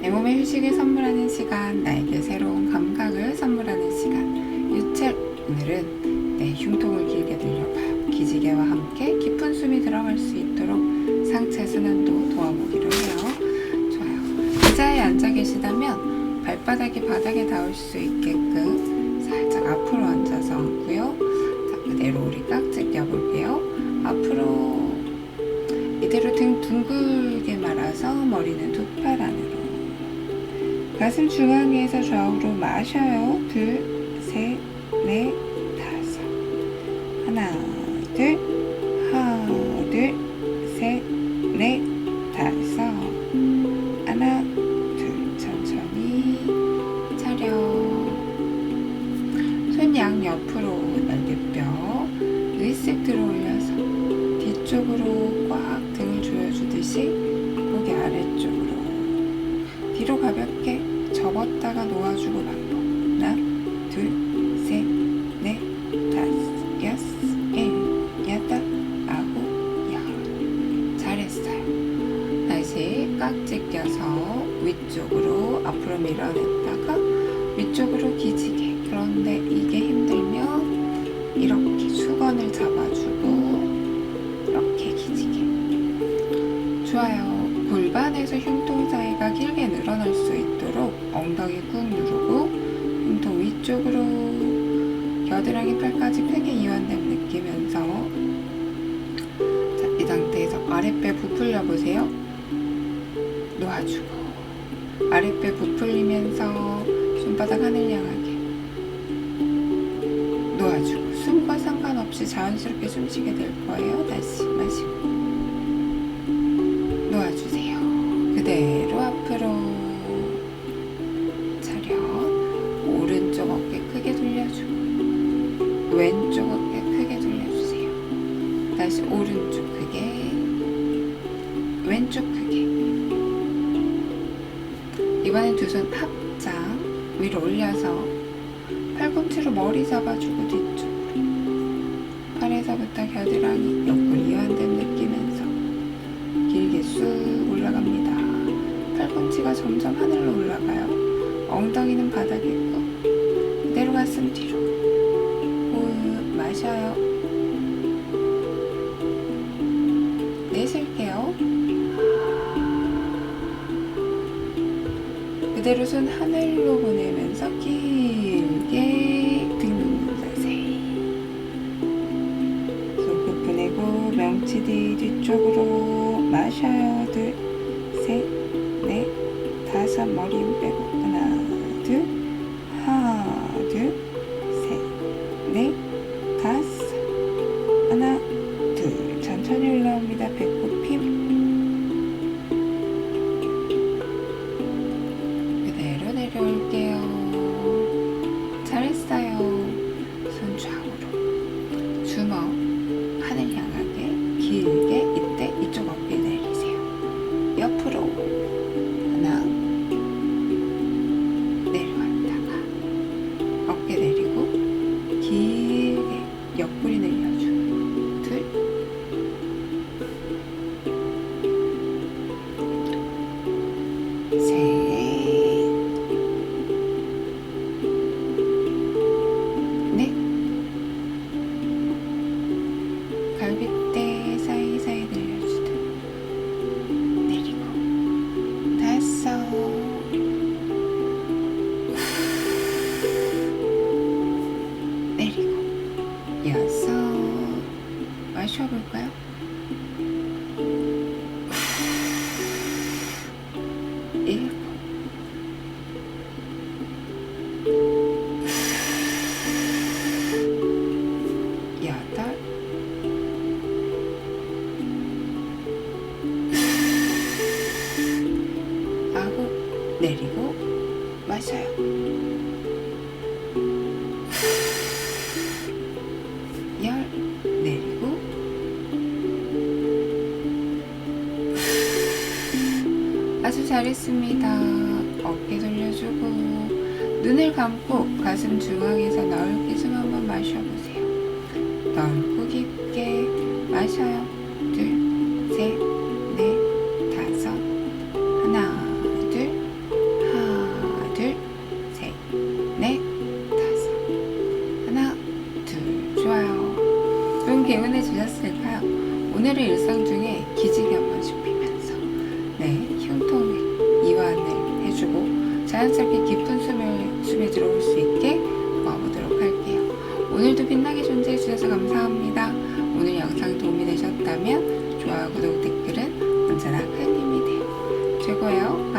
내 몸에 휴식을 선물하는 시간, 나에게 새로운 감각을 선물하는 시간. 유체 오늘은 내 흉통을 길게 늘려봐요. 기지개와 함께 깊은 숨이 들어갈 수 있도록 상체 순환도 도와보기로 해요. 좋아요. 의자에 앉아 계시다면 발바닥이 바닥에 닿을 수 있게끔 가슴 중앙에서 좌우로 마셔요. 둘, 셋, 넷, 다섯. 하나, 둘, 하나, 둘, 셋, 넷, 다섯. 하나, 둘, 천천히 차려. 손 양 옆으로 날개뼈 으쓱 들어 올려서 뒤쪽으로 접었다가 놓아주고 반복 하나 둘셋넷 다섯 여섯 일 여덟 아홉 열. 잘했어요. 다시 깍지 껴서 위쪽으로 앞으로 밀어냈다가 위쪽으로 기지개. 그런데 이게 힘들면 이렇게 수건을 잡아주고 이렇게 기지개. 좋아요. 골반에서 흉통 사이가 길게 늘어날 수 있도록 엉덩이 꾹 누르고 흉통 위쪽으로 겨드랑이 팔까지 크게 이완됨 느끼면서 자, 이 상태에서 아랫배 부풀려 보세요 놓아주고 아랫배 부풀리면서 손바닥 하늘 향하게 놓아주고 숨과 상관없이 자연스럽게 숨 쉬게 될 거예요. 다시 마시고 이번엔 두 손 합장 위로 올려서 팔꿈치로 머리 잡아주고 뒤쪽으로 팔에서부터 겨드랑이 옆구리 이완됨 느끼면서 길게 쑥 올라갑니다. 팔꿈치가 점점 하늘로 올라가요. 엉덩이는 바닥에 있고 그대로 가슴 뒤로 그대로 손 하늘로 보내면서 길게 등 눕는 자세. 손끝 보내고 명치 뒤 뒤쪽으로 마셔요. 둘, 셋, 넷, 다섯 머리 힘 빼고 여덟, 아홉, 내리고 마셔요. 잘했습니다. 어깨 돌려주고 눈을 감고 가슴 중앙에서 넓게 숨 한번 마셔보세요. 넓고 깊게 마셔요. 둘, 셋, 넷, 자연스럽게 깊은 숨을 숨에 들어올 수 있게 모아보도록 할게요. 오늘도 빛나게 존재해 주셔서 감사합니다. 오늘 영상 도움이 되셨다면 좋아요, 구독, 댓글은 언제나 큰 힘이 돼요. 최고예요.